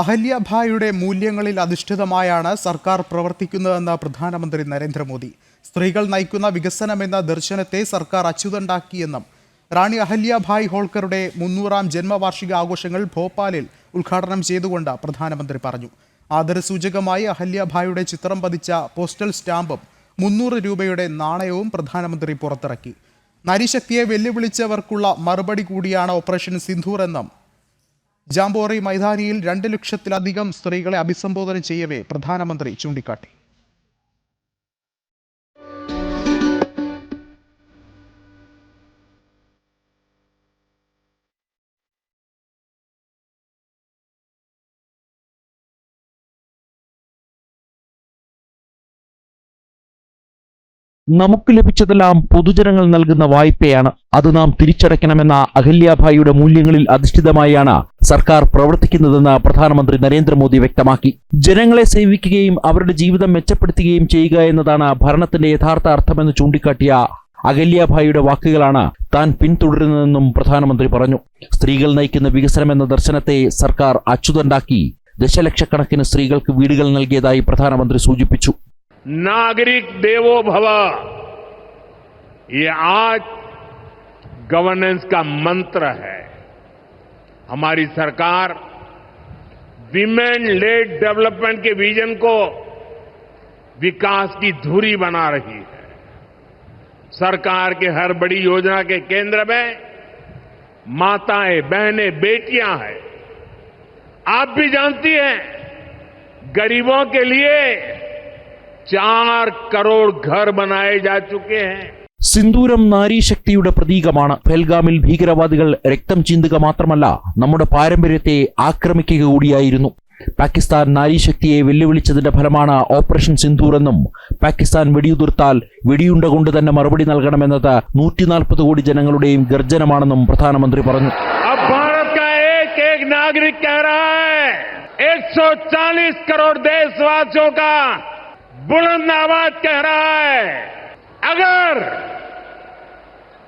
അഹല്യഭായിയുടെ മൂല്യങ്ങളിൽ അധിഷ്ഠിതമായാണ് സർക്കാർ പ്രവർത്തിക്കുന്നതെന്ന് പ്രധാനമന്ത്രി നരേന്ദ്രമോദി. സ്ത്രീകൾ നയിക്കുന്ന വികസനമെന്ന ദർശനത്തെ സർക്കാർ അച്യുതണ്ടാക്കിയെന്നും റാണി അഹല്യഭായ് ഹോൾക്കറുടെ മുന്നൂറാം ജന്മവാർഷിക ആഘോഷങ്ങൾ ഭോപ്പാലിൽ ഉദ്ഘാടനം ചെയ്തുകൊണ്ട് പ്രധാനമന്ത്രി പറഞ്ഞു. ആദരസൂചകമായി അഹല്യഭായുടെ ചിത്രം പതിച്ച പോസ്റ്റൽ സ്റ്റാമ്പും മുന്നൂറ് രൂപയുടെ നാണയവും പ്രധാനമന്ത്രി പുറത്തിറക്കി. നരിശക്തിയെ വെല്ലുവിളിച്ചവർക്കുള്ള മറുപടി കൂടിയാണ് ഓപ്പറേഷൻ സിന്ധൂർ എന്നും ജാംബോറി മൈതാനിയിൽ രണ്ട് ലക്ഷത്തിലധികം സ്ത്രീകളെ അഭിസംബോധന ചെയ്യവേ പ്രധാനമന്ത്രി ചൂണ്ടിക്കാട്ടി. നമുക്ക് ലഭിച്ചതെല്ലാം പൊതുജനങ്ങൾ നൽകുന്ന വായ്പയാണ്. അത് നാം തിരിച്ചടയ്ക്കണമെന്ന അഹല്യാഭായിയുടെ മൂല്യങ്ങളിൽ അധിഷ്ഠിതമായാണ് സർക്കാർ പ്രവർത്തിക്കുന്നതെന്ന് പ്രധാനമന്ത്രി നരേന്ദ്രമോദി വ്യക്തമാക്കി. ജനങ്ങളെ സേവിക്കുകയും അവരുടെ ജീവിതം മെച്ചപ്പെടുത്തുകയും ചെയ്യുക എന്നതാണ് ഭരണത്തിന്റെ യഥാർത്ഥ അർത്ഥമെന്ന് ചൂണ്ടിക്കാട്ടിയ അഹല്യാഭായിയുടെ വാക്കുകളാണ് താൻ പിന്തുടരുന്നതെന്നും പ്രധാനമന്ത്രി പറഞ്ഞു. സ്ത്രീകൾ നയിക്കുന്ന വികസനമെന്ന ദർശനത്തെ സർക്കാർ അച്യുതണ്ടാക്കി ദശലക്ഷക്കണക്കിന് സ്ത്രീകൾക്ക് വീടുകൾ നൽകിയതായി പ്രധാനമന്ത്രി സൂചിപ്പിച്ചു. नागरिक देवो भव। ये आज गवर्नेंस का मंत्र है। हमारी सरकार विमेन लेड डेवलपमेंट के विजन को विकास की धुरी बना रही है। सरकार के हर बड़ी योजना के केंद्र में माताएँ, बहनें, बेटियाँ हैं। आप भी जानती हैं, गरीबों के लिए चार करोड़ घर बनाए जा चुके हैं സിന്ദൂരം നാരീശക്തിയുടെ പ്രതീകമാണ് ഫെൽഗാമിൽ ഭീകരവാദികൾ രക്തം ചിന്തുക മാത്രമല്ല നമ്മുടെ പാരമ്പര്യത്തെ ആക്രമിക്കുക കൂടിയായിരുന്നു പാകിസ്ഥാൻ നാരീശക്തിയെ വെല്ലുവിളിച്ചതിന്റെ ഫലമാണ് ഓപ്പറേഷൻ സിന്ദൂർ എന്നും പാകിസ്ഥാൻ വെടിയുതിർത്താൽ വെടിയുണ്ട കൊണ്ട് തന്നെ മറുപടി നൽകണമെന്നത് നൂറ്റി നാൽപ്പത് കോടി ജനങ്ങളുടെയും ഗർജനമാണെന്നും പ്രധാനമന്ത്രി പറഞ്ഞു अब भारत का एक एक नागरिक कह रहा है 140 करोड़ देशवासियों का बुलंद आवाज कह रहा है अगर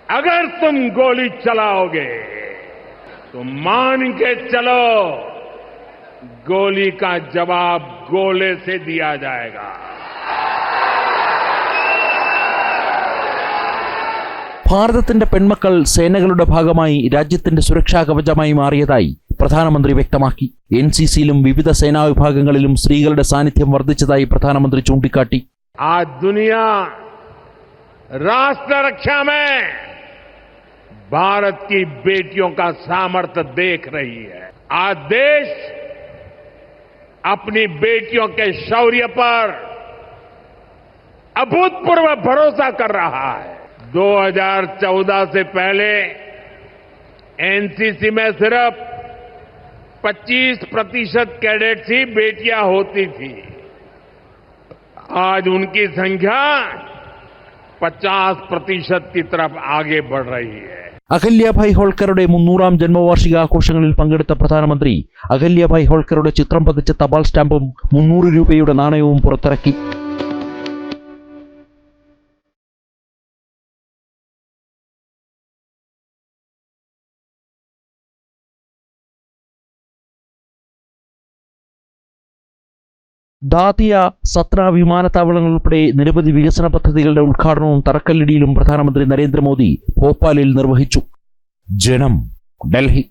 अगर तुम गोली चलाओगे तो मान के चलो गोली का जवाब गोले से दिया जाएगा ഭാരതത്തിന്റെ പെൺമക്കൾ സേനകളുടെ ഭാഗമായി രാജ്യത്തിന്റെ സുരക്ഷാ കവചമായി മാറിയതായി പ്രധാനമന്ത്രി വ്യക്തമാക്കി എൻ സി സിയിലും വിവിധ സേനാ വിഭാഗങ്ങളിലും സ്ത്രീകളുടെ സാന്നിധ്യം വർദ്ധിച്ചതായി പ്രധാനമന്ത്രി ചൂണ്ടിക്കാട്ടി आज दुनिया राष्ट्र रक्षा में भारत की बेटियों का सामर्थ्य देख रही है आज देश अपनी बेटियों के शौर्य पर अभूतपूर्व भरोसा कर रहा है 2014 से पहले एनसीसी में सिर्फ 25 प्रतिशत कैडेट्स ही बेटियां होती थी आज उनकी संख्या 50 प्रतिशत की तरफ आगे बढ़ रही है അഹല്യാഭായ് ഹോൾക്കറുടെ മുന്നൂറാം ജന്മവാർഷിക ആഘോഷങ്ങളിൽ പങ്കെടുത്ത പ്രധാനമന്ത്രി അഹല്യാഭായ് ഹോൾക്കറുടെ ചിത്രം പതിച്ച തപാൽ സ്റ്റാമ്പും മുന്നൂറ് രൂപയുടെ നാണയവും പുറത്തിറക്കി ദാതിയ സത്ര വിമാനത്താവളങ്ങൾ ഉൾപ്പെടെ നിരവധി വികസന പദ്ധതികളുടെ ഉദ്ഘാടനവും തറക്കല്ലിടിയിലും പ്രധാനമന്ത്രി നരേന്ദ്രമോദി ഭോപ്പാലിൽ നിർവഹിച്ചു. ജനം ഡൽഹി.